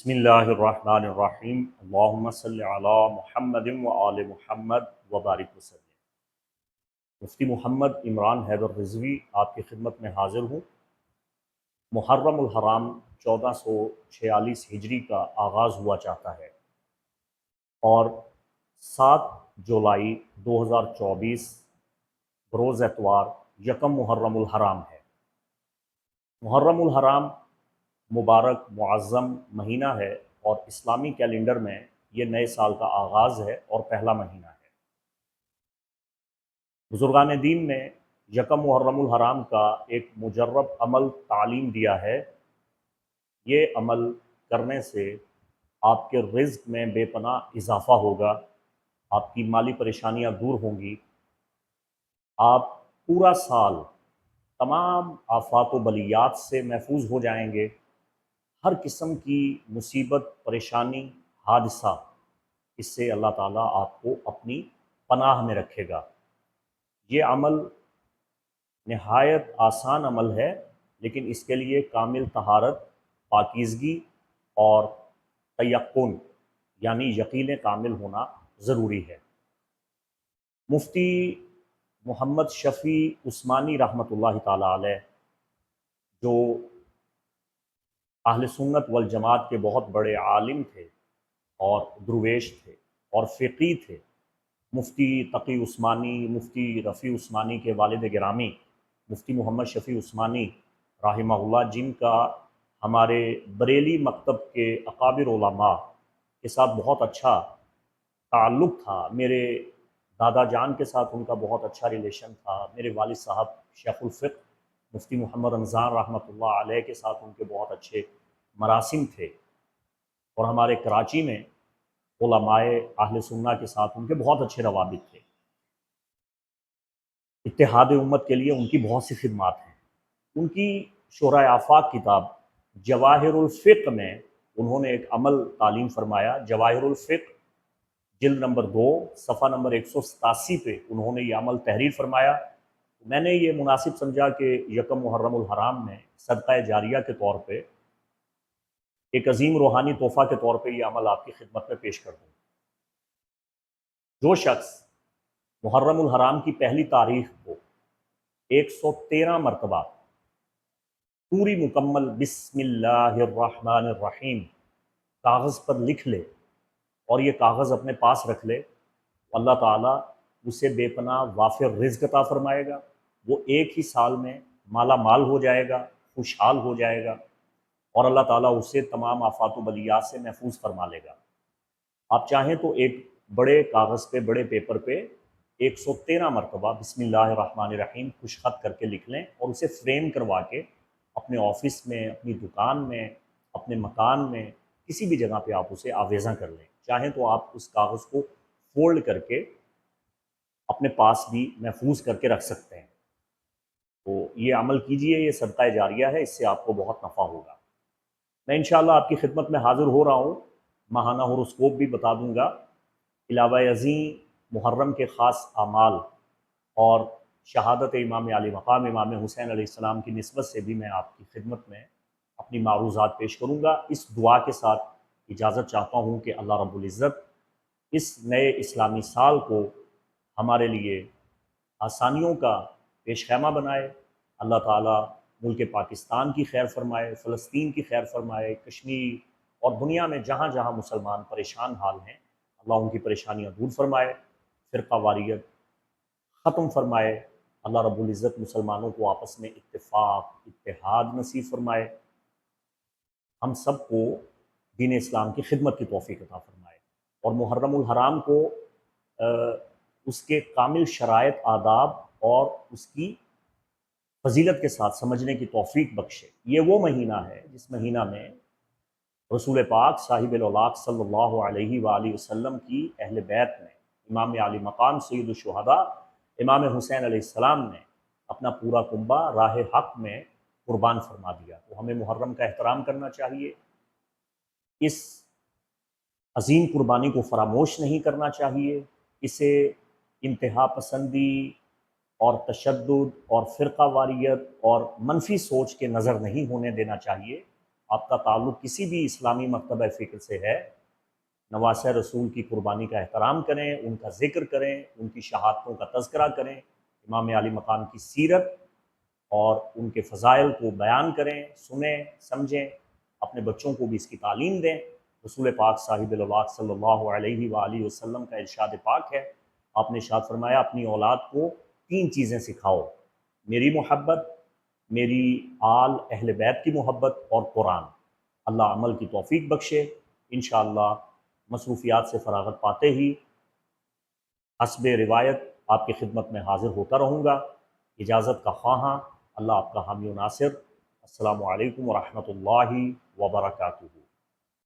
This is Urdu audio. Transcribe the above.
بسم اللہ الرحمن الرحیم۔ اللہم صلی علی محمد و آل محمد وبارک وسلم۔ مفتی محمد عمران حیدر رضوی آپ کی خدمت میں حاضر ہوں۔ محرم الحرام چودہ سو چھیالیس ہجری کا آغاز ہوا چاہتا ہے۔ اور سات جولائی دو ہزار چوبیس بروز اتوار یکم محرم الحرام ہے۔ محرم الحرام مبارک معظم مہینہ ہے اور اسلامی کیلنڈر میں یہ نئے سال کا آغاز ہے اور پہلا مہینہ ہے۔ بزرگان دین نے یکم محرم الحرام کا ایک مجرب عمل تعلیم دیا ہے۔ یہ عمل کرنے سے آپ کے رزق میں بے پناہ اضافہ ہوگا، آپ کی مالی پریشانیاں دور ہوں گی۔ آپ پورا سال تمام آفات و بلیات سے محفوظ ہو جائیں گے۔ ہر قسم کی مصیبت، پریشانی، حادثہ، اس سے اللہ تعالیٰ آپ کو اپنی پناہ میں رکھے گا۔ یہ عمل نہایت آسان عمل ہے، لیکن اس کے لیے کامل طہارت، پاکیزگی اور تیقن یعنی یقین کامل ہونا ضروری ہے۔ مفتی محمد شفیع عثمانی رحمۃ اللہ تعالیٰ علیہ، جو اہل سنت والجماعت کے بہت بڑے عالم تھے اور درویش تھے اور فقی تھے۔ مفتی تقی عثمانی، مفتی رفیع عثمانی کے والد گرامی، مفتی محمد شفیع عثمانی رحمہ اللہ، جن کا ہمارے بریلی مکتب کے اقابر علماء کے ساتھ بہت اچھا تعلق تھا۔ میرے دادا جان کے ساتھ ان کا بہت اچھا ریلیشن تھا۔ میرے والد صاحب شیخ الفق مفتی محمد رمضان رحمۃ اللہ علیہ کے ساتھ ان کے بہت اچھے مراسم تھے اور ہمارے کراچی میں علماء اہل سنہ کے ساتھ ان کے بہت اچھے روابط تھے۔ اتحاد امت کے لیے ان کی بہت سی خدمات ہیں۔ ان کی شعرۂ آفاق کتاب جواہر الفق میں انہوں نے ایک عمل تعلیم فرمایا۔ جواہر الفق جلد نمبر دو، صفحہ نمبر ایک سو ستاسی پہ انہوں نے یہ عمل تحریر فرمایا۔ میں نے یہ مناسب سمجھا کہ یکم محرم الحرام میں صدقہ جاریہ کے طور پہ ایک عظیم روحانی تحفہ کے طور پہ یہ عمل آپ کی خدمت میں پیش کر دوں۔ جو شخص محرم الحرام کی پہلی تاریخ کو ایک سو تیرہ مرتبہ پوری مکمل بسم اللہ الرحمن الرحیم کاغذ پر لکھ لے اور یہ کاغذ اپنے پاس رکھ لے، اللہ تعالیٰ اسے بے پناہ وافر رزق عطا فرمائے گا۔ وہ ایک ہی سال میں مالا مال ہو جائے گا، خوشحال ہو جائے گا اور اللہ تعالیٰ اسے تمام آفات و بلیات سے محفوظ فرما لے گا۔ آپ چاہیں تو ایک بڑے کاغذ پہ، بڑے پیپر پہ ایک سو تیرہ مرتبہ بسم اللہ الرحمن الرحیم خوش خط کر کے لکھ لیں اور اسے فریم کروا کے اپنے آفس میں، اپنی دکان میں، اپنے مکان میں، کسی بھی جگہ پہ آپ اسے آویزاں کر لیں۔ چاہیں تو آپ اس کاغذ کو فولڈ کر کے اپنے پاس بھی محفوظ کر کے رکھ سکتے ہیں۔ تو یہ عمل کیجیے، یہ صدقہ جاریہ ہے، اس سے آپ کو بہت نفع ہوگا۔ میں انشاءاللہ آپ کی خدمت میں حاضر ہو رہا ہوں۔ ماہانہ ہورسکوپ بھی بتا دوں گا۔ علاوہ عظیم محرم کے خاص اعمال اور شہادت امام علی مقام امام حسین علیہ السلام کی نسبت سے بھی میں آپ کی خدمت میں اپنی معروضات پیش کروں گا۔ اس دعا کے ساتھ اجازت چاہتا ہوں کہ اللہ رب العزت اس نئے اسلامی سال کو ہمارے لیے آسانیوں کا پیش خیمہ بنائے۔ اللہ تعالیٰ ملک پاکستان کی خیر فرمائے، فلسطین کی خیر فرمائے، کشمیر اور دنیا میں جہاں جہاں مسلمان پریشان حال ہیں، اللہ ان کی پریشانیاں دور فرمائے، فرقہ واریت ختم فرمائے۔ اللہ رب العزت مسلمانوں کو آپس میں اتفاق، اتحاد نصیب فرمائے۔ ہم سب کو دین اسلام کی خدمت کی توفیق عطا فرمائے۔ اور محرم الحرام کو اس کے کامل شرائط، آداب اور اس کی فضیلت کے ساتھ سمجھنے کی توفیق بخشے۔ یہ وہ مہینہ ہے جس مہینہ میں رسول پاک صاحب الاولاق صلی اللہ علیہ وآلہ وسلم کی اہل بیت میں، امام علی مقام سید الشہداء، امام حسین علیہ السلام نے اپنا پورا کنبہ راہ حق میں قربان فرما دیا۔ تو ہمیں محرم کا احترام کرنا چاہیے۔ اس عظیم قربانی کو فراموش نہیں کرنا چاہیے۔ اسے انتہا پسندی اور تشدد اور فرقہ واریت اور منفی سوچ کے نظر نہیں ہونے دینا چاہیے۔ آپ کا تعلق کسی بھی اسلامی مکتبہ فکر سے ہے۔ نواس رسول کی قربانی کا احترام کریں، ان کا ذکر کریں، ان کی شہادتوں کا تذکرہ کریں۔ امام علی مقام کی سیرت اور ان کے فضائل کو بیان کریں، سنیں، سمجھیں، اپنے بچوں کو بھی اس کی تعلیم دیں۔ رسول پاک صاحب الواق صلی اللہ علیہ وآلہ وسلم کا ارشاد پاک ہے۔ آپ نے ارشاد فرمایا، اپنی اولاد کو تین چیزیں سکھاؤ، میری محبت، میری آل اہل بیت کی محبت اور قرآن۔ اللہ عمل کی توفیق بخشے، انشاءاللہ مصروفیات سے فراغت پاتے ہی حسب روایت آپ کی خدمت میں حاضر ہوتا رہوں گا۔ اجازت کا خواہاں، اللہ آپ کا حامی و ناصر۔ السلام علیکم ورحمۃ اللہ وبرکاتہ۔